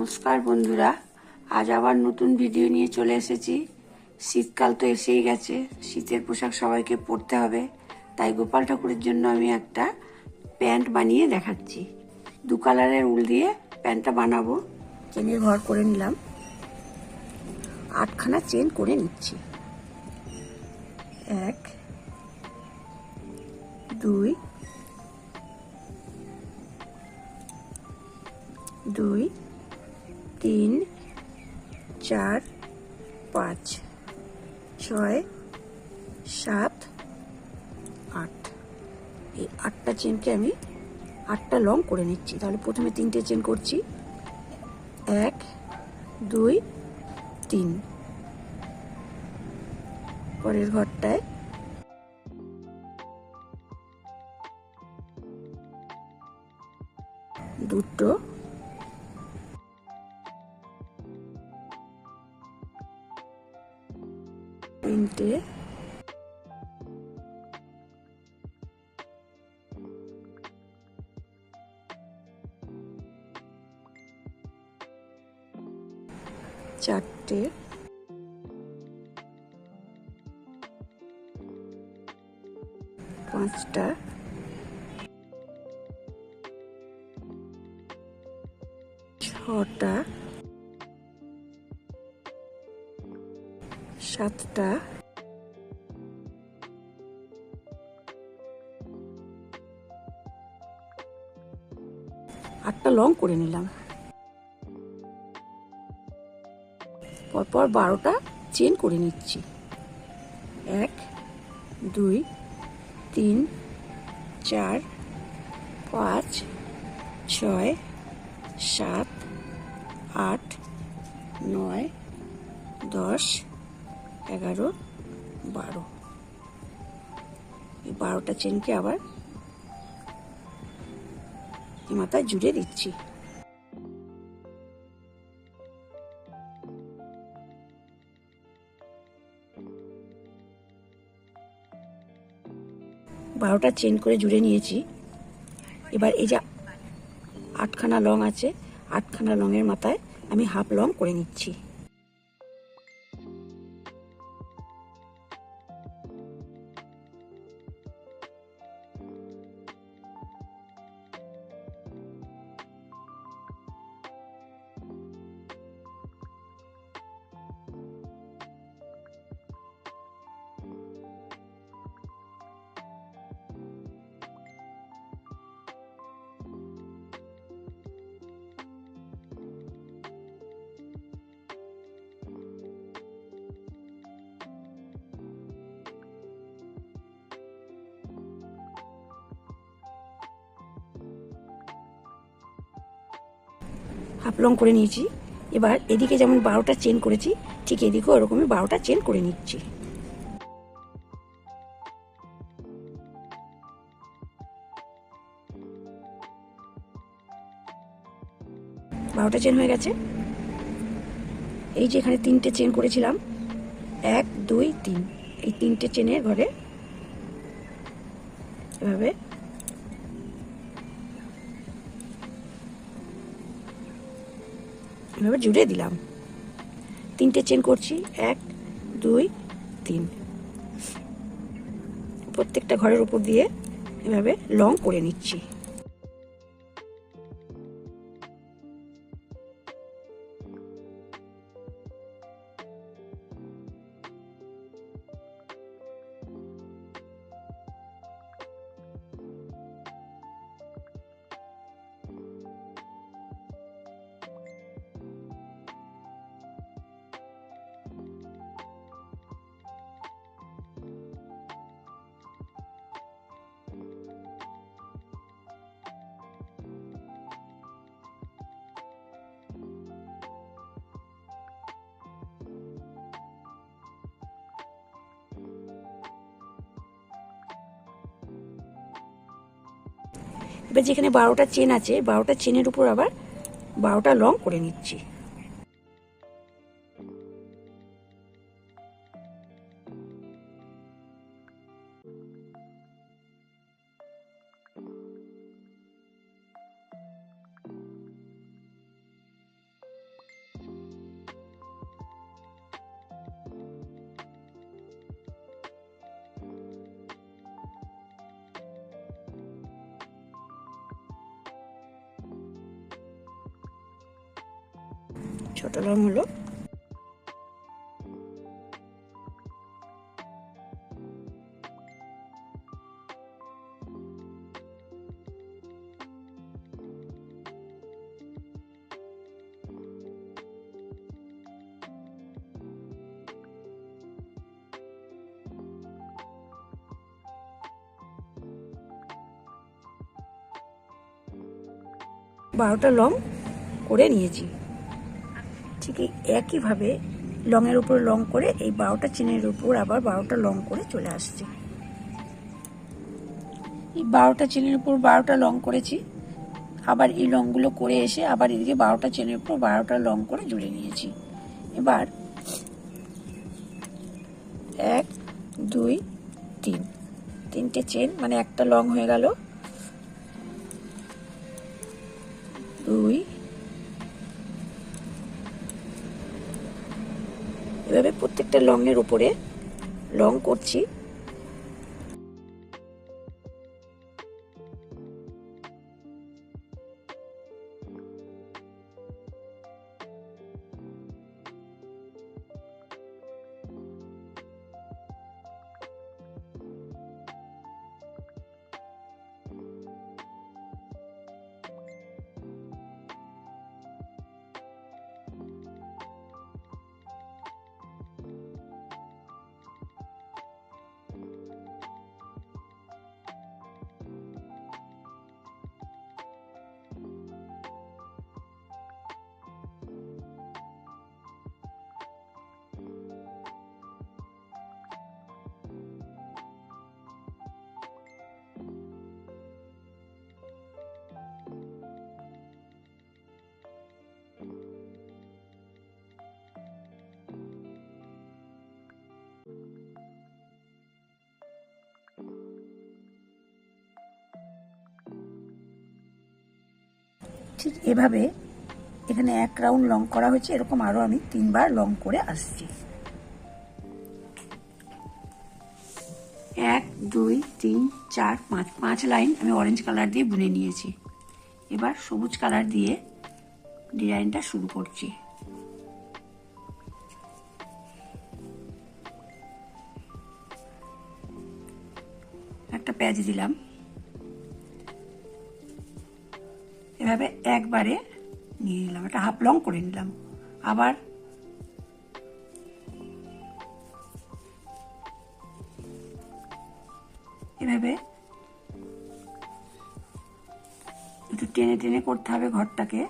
নমস্কার বন্ধুরা, আজ আবার নতুন ভিডিও নিয়ে চলে এসেছি। শীতকাল তো এসেই গেছে, শীতের পোশাক সবাইকে পরতে হবে। তাই গোপাল ঠাকুরের জন্য আমি একটা প্যান্ট বানিয়ে দেখাচ্ছি। দু কালারের উল দিয়ে প্যান্টটা বানাবো। চেনের ঘর করে নিলাম। আটখানা চেন করে নিচ্ছি। এক, দুই দুই চার, পাঁচ, ছয়, সাত, আট। এই আটটা চেনকে আমি আটটা লং করে নিচ্ছি। তাহলে প্রথমে তিনটে চেন করছি। এক, দুই, তিন। পরের ঘরটায় দুটো তিনটে চারটে। পাঁচটা। ছটা। সাতটা। আটটা লং করে নিলাম। পরপর বারোটা চেন করে নিচ্ছি। এক, দুই, তিন, চার, পাঁচ, ছয়, সাত, আট, নয়, দশ, এগারো, বারো। এই বারোটা চেনকে আবার এই মাথায় জুড়ে দিচ্ছি। বারোটা চেন করে জুড়ে নিয়েছি। এবার এই যে আটখানা লং আছে, আটখানা লংয়ের মাথায় আমি হাফ লং করে নিচ্ছি। হাফ লং করে নিয়েছি। এবার এদিকে যেমন বারোটা চেন করেছি, ঠিক এদিকেও ওরকমই বারোটা চেন করে নিচ্ছি। বারোটা চেন হয়ে গেছে। এই যে এখানে তিনটে চেন করেছিলাম, এক, দুই, তিন। এই তিনটে চেনের ঘরে এভাবে এভাবে জুড়ে দিলাম। তিনটে চেন করছি। এক, দুই, তিন। প্রত্যেকটা ঘরের উপর দিয়ে এভাবে লং করে নিচ্ছি। এবার যেখানে বারোটা চেন আছে বারোটা চেনের উপর আবার বারোটা লং করে নিচ্ছি। ছোট লং হলো। বারোটা লং করে নিয়েছি। ঠিক একইভাবে লংয়ের উপর লং করে এই বারোটা চেনের উপর আবার বারোটা লং করে চলে আসছি। এই বারোটা চেনের উপর বারোটা লং করেছি। আবার এই লংগুলো করে এসে আবার এদিকে বারোটা চেনের উপর বারোটা লং করে জুড়ে নিয়েছি। এবার এক, দুই, তিন। তিনটে চেন মানে একটা লং হয়ে গেল। দুই এভাবে প্রত্যেকটা লংয়ের উপরে লং করছি। ঠিক এভাবে এখানে এক রাউন্ড লং করা হয়েছে, এরকম আরও আমি তিনবার লং করে আসছি। এক, দুই, তিন, চার, পাঁচ পাঁচ লাইন আমি অরেঞ্জ কালার দিয়ে বুনে নিয়েছি। এবার সবুজ কালার দিয়ে ডিজাইনটা শুরু করছি। একটা প্যাচ দিলাম। এভাবে একবারে নিয়ে নিলাম এটা হাফ লং করে নিলাম। আবার এভাবে একটু টেনে টেনে করতে হবে ঘরটাকে।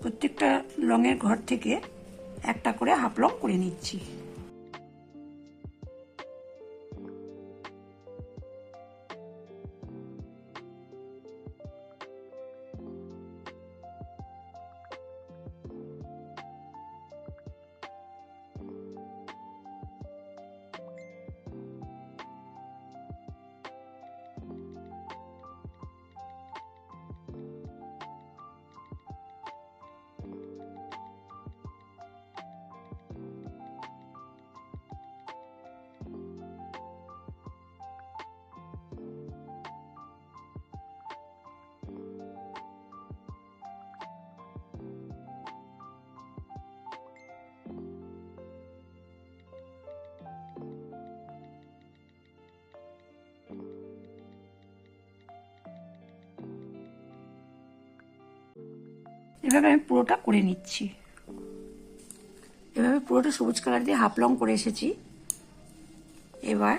প্রত্যেকটা লংয়ের ঘর থেকে একটা করে হাফ লং করে নিচ্ছি। এভাবে আমি পুরোটা করে নিচ্ছি। এভাবে পুরোটা সবুজ কালার দিয়ে হাফ লং করে এসেছি। এবার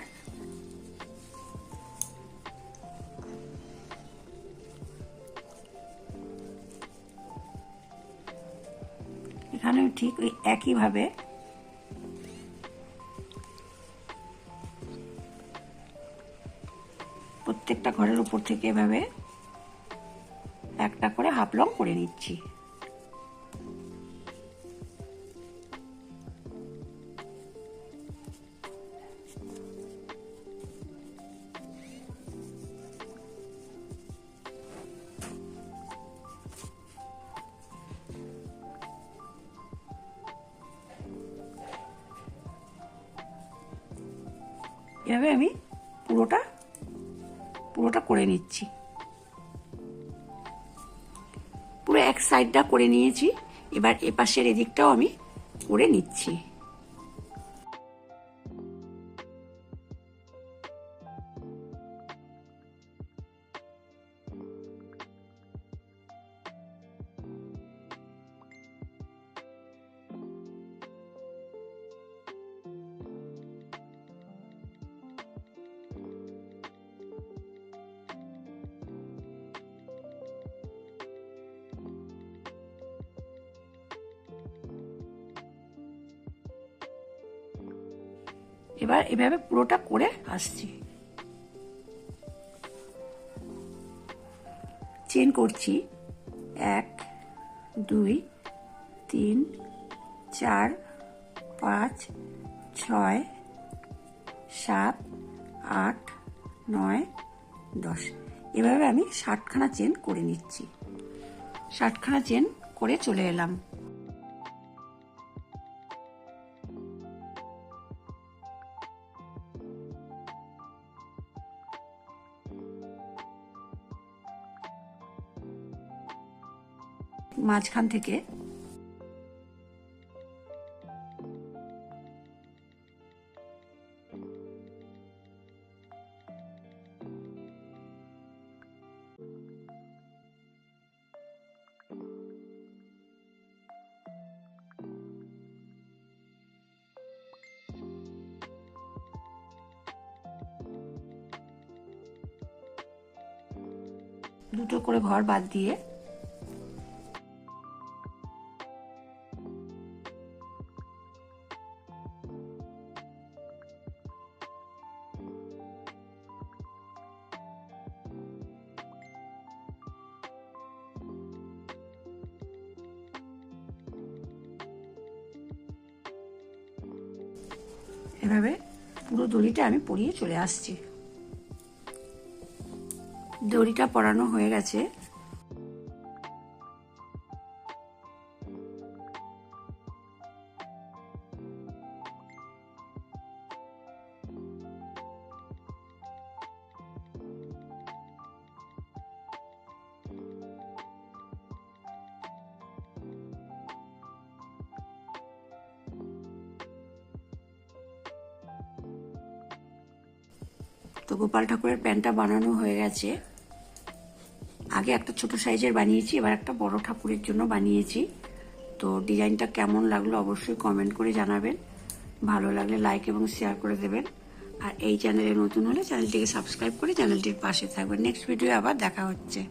এখানে ঠিক ওই একইভাবে প্রত্যেকটা ঘরের উপর থেকে এভাবে একটা করে হাফ লং করে নিচ্ছি। এভাবে আমি পুরোটা পুরোটা করে নিচ্ছি। পুরো এক সাইডটা করে নিয়েছি, এবার এপাশের এদিকটাও আমি করে নিচ্ছি। এবার এভাবে পুরোটা করে আসছি। চেন করছি। এক, দুই, তিন, চার, পাঁচ, ছয়, সাত, আট, নয়, দশ। এভাবে আমি ষাটখানা চেন করে নিচ্ছি। ষাটখানা চেন করে চলে এলাম। মাঝখান থেকে। দুটো করে ঘর বাদ দিয়ে এভাবে পুরো দড়িটা আমি পরিয়ে চলে আসছি। দড়িটা পরানো হয়ে গেছে। গোপাল ঠাকুরের প্যান্টটা বানানো হয়ে গেছে। আগে একটা ছোট সাইজের বানিয়েছি, এবার একটা বড় ঠাকুরের জন্য বানিয়েছি। তো ডিজাইনটা কেমন লাগল অবশ্যই কমেন্ট করে জানাবেন। ভালো লাগলে লাইক এবং শেয়ার করে দেবেন। আর এই চ্যানেলে নতুন হলে চ্যানেলটিকে সাবস্ক্রাইব করে চ্যানেলটির পাশে থাকবেন। নেক্সট ভিডিও আবার দেখা হচ্ছে।